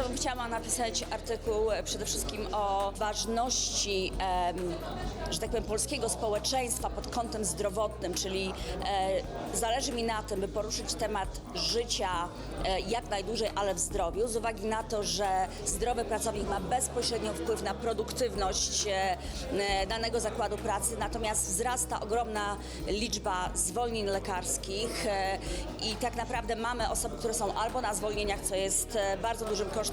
bardzo bym chciała napisać artykuł e, przede wszystkim o ważności, że tak powiem, polskiego społeczeństwa pod kątem zdrowotnym, czyli e, zależy mi na tym, by poruszyć temat życia e, jak najdłużej, ale w zdrowiu, z uwagi na to, że zdrowy pracownik ma bezpośrednio wpływ na produktywność danego zakładu pracy, natomiast wzrasta ogromna liczba zwolnień lekarskich i tak naprawdę mamy osoby, które są albo na zwolnieniach, co jest bardzo dużym kosztem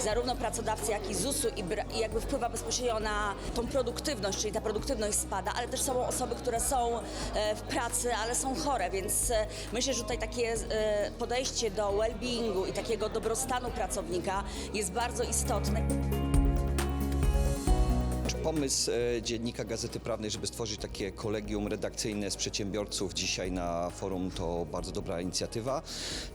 zarówno pracodawcy, jak i ZUS-u i, i jakby wpływa bezpośrednio na tą produktywność, czyli ta produktywność spada, ale też są osoby, które są e, w pracy, ale są chore, więc e, myślę, że tutaj takie e, podejście do well-beingu i takiego dobrostanu pracownika jest bardzo istotne. Pomysł e, dziennika Gazety Prawnej, żeby stworzyć takie kolegium redakcyjne z przedsiębiorców dzisiaj na forum to bardzo dobra inicjatywa.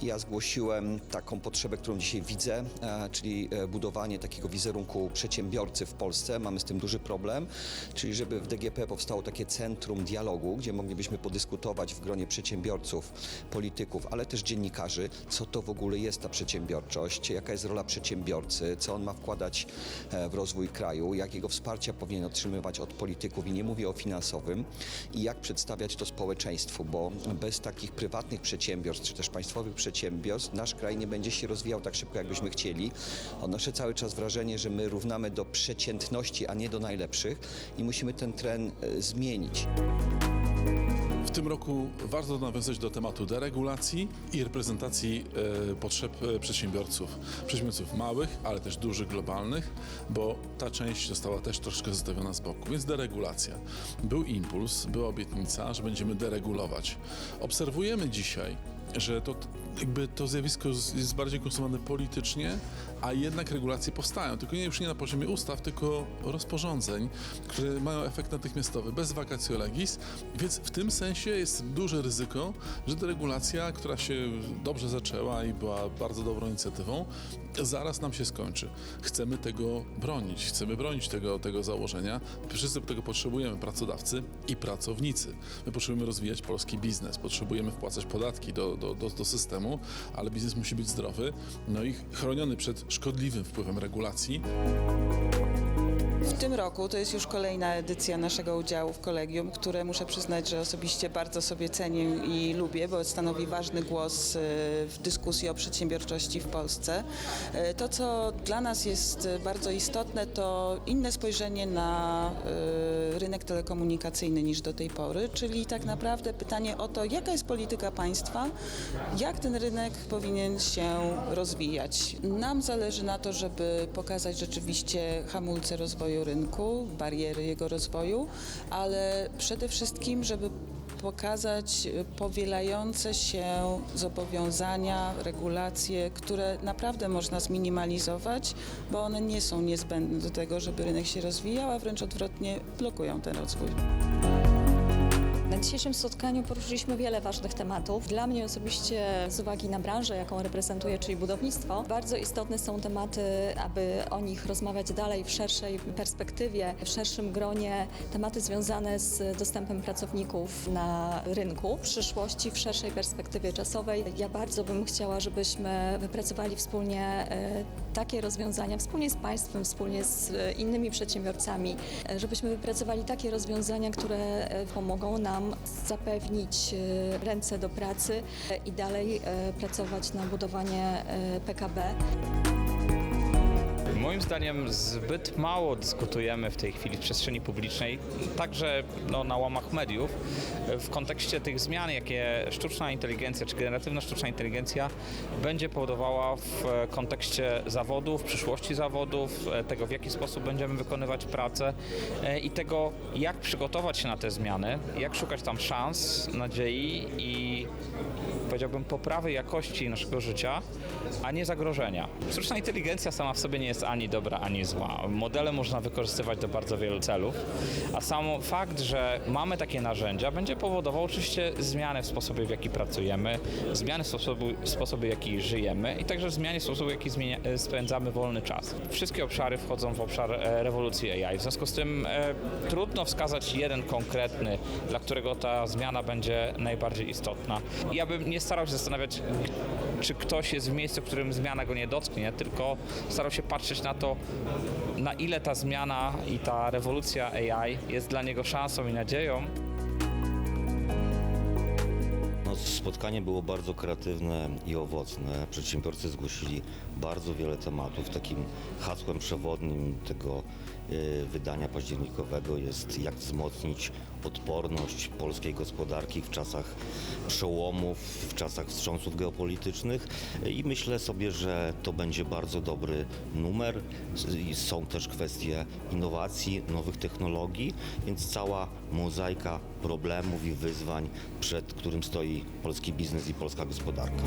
Ja zgłosiłem taką potrzebę, którą dzisiaj widzę, e, czyli e, budowanie takiego wizerunku przedsiębiorcy w Polsce. Mamy z tym duży problem, czyli żeby w DGP powstało takie centrum dialogu, gdzie moglibyśmy podyskutować w gronie przedsiębiorców, polityków, ale też dziennikarzy, co to w ogóle jest ta przedsiębiorczość, jaka jest rola przedsiębiorcy, co on ma wkładać w rozwój kraju, jakiego wsparcia powinien otrzymywać od polityków i nie mówię o finansowym i jak przedstawiać to społeczeństwu, bo bez takich prywatnych przedsiębiorstw czy też państwowych przedsiębiorstw nasz kraj nie będzie się rozwijał tak szybko, jakbyśmy chcieli. Odnoszę cały czas wrażenie, że my równamy do przeciętności, a nie do najlepszych i musimy ten trend e, zmienić. W tym roku warto nawiązać do tematu deregulacji i reprezentacji e, potrzeb e, przedsiębiorców. Przedsiębiorców małych, ale też dużych, globalnych, bo ta część została też troszkę zostawiona z boku. Więc deregulacja. Był impuls, była obietnica, że będziemy deregulować. Obserwujemy dzisiaj, że to jakby to zjawisko jest bardziej konsumowane politycznie, a jednak regulacje powstają. Tylko nie już nie na poziomie ustaw, tylko rozporządzeń, które mają efekt natychmiastowy, bez vacatio legis, więc w tym sensie jest duże ryzyko, że ta regulacja, która się dobrze zaczęła i była bardzo dobrą inicjatywą, zaraz nam się skończy. Chcemy tego bronić, chcemy bronić tego, tego założenia. Wszyscy tego potrzebujemy, pracodawcy i pracownicy. My potrzebujemy rozwijać polski biznes, potrzebujemy wpłacać podatki do, do, do, do systemu, ale biznes musi być zdrowy, no i chroniony przed szkodliwym wpływem regulacji. W tym roku to jest już kolejna edycja naszego udziału w kolegium, które muszę przyznać, że osobiście bardzo sobie cenię i lubię, bo stanowi ważny głos e, w dyskusji o przedsiębiorczości w Polsce. E, To, co dla nas jest e, bardzo istotne, to inne spojrzenie na rynek telekomunikacyjny niż do tej pory, czyli tak naprawdę pytanie o to, jaka jest polityka państwa, jak ten rynek powinien się rozwijać. Nam zależy na to, żeby pokazać rzeczywiście hamulce rozwoju rynku, bariery jego rozwoju, ale przede wszystkim, żeby pokazać powielające się zobowiązania, regulacje, które naprawdę można zminimalizować, bo one nie są niezbędne do tego, żeby rynek się rozwijał, a wręcz odwrotnie blokują ten rozwój. Na dzisiejszym spotkaniu poruszyliśmy wiele ważnych tematów. Dla mnie osobiście, z uwagi na branżę, jaką reprezentuję, czyli budownictwo, bardzo istotne są tematy, aby o nich rozmawiać dalej w szerszej perspektywie, w szerszym gronie, tematy związane z dostępem pracowników na rynku. W przyszłości, w szerszej perspektywie czasowej, ja bardzo bym chciała, żebyśmy wypracowali wspólnie e, takie rozwiązania, wspólnie z państwem, wspólnie z e, innymi przedsiębiorcami, e, żebyśmy wypracowali takie rozwiązania, które pomogą nam zapewnić e, ręce do pracy e, i dalej e, pracować na budowanie PKB. Moim zdaniem zbyt mało dyskutujemy w tej chwili w przestrzeni publicznej, także no, na łamach mediów, w kontekście tych zmian, jakie sztuczna inteligencja czy generatywna sztuczna inteligencja będzie powodowała w kontekście zawodów, przyszłości zawodów, tego w jaki sposób będziemy wykonywać pracę e, i tego jak przygotować się na te zmiany, jak szukać tam szans, nadziei i powiedziałbym poprawy jakości naszego życia, a nie zagrożenia. Sztuczna inteligencja sama w sobie nie jest ani dobra, ani zła. Modele można wykorzystywać do bardzo wielu celów, a sam fakt, że mamy takie narzędzia, będzie powodował oczywiście zmiany w sposobie, w jaki pracujemy, zmiany w sposobie, w sposobie w jaki żyjemy i także zmiany w sposobie, w jaki zmienia, e, spędzamy wolny czas. Wszystkie obszary wchodzą w obszar e, rewolucji AI. W związku z tym e, trudno wskazać jeden konkretny, dla którego ta zmiana będzie najbardziej istotna. Ja bym nie starał się zastanawiać, czy ktoś jest w miejscu, w którym zmiana go nie dotknie, tylko starał się patrzeć na to, na ile ta zmiana i ta rewolucja AI jest dla niego szansą i nadzieją. No, spotkanie było bardzo kreatywne i owocne. Przedsiębiorcy zgłosili bardzo wiele tematów. Takim hasłem przewodnim tego e, wydania październikowego jest jak wzmocnić odporność polskiej gospodarki w czasach przełomów, w czasach wstrząsów geopolitycznych i myślę sobie, że to będzie bardzo dobry numer. Są też kwestie innowacji, nowych technologii, więc cała mozaika problemów i wyzwań, przed którym stoi polski biznes i polska gospodarka.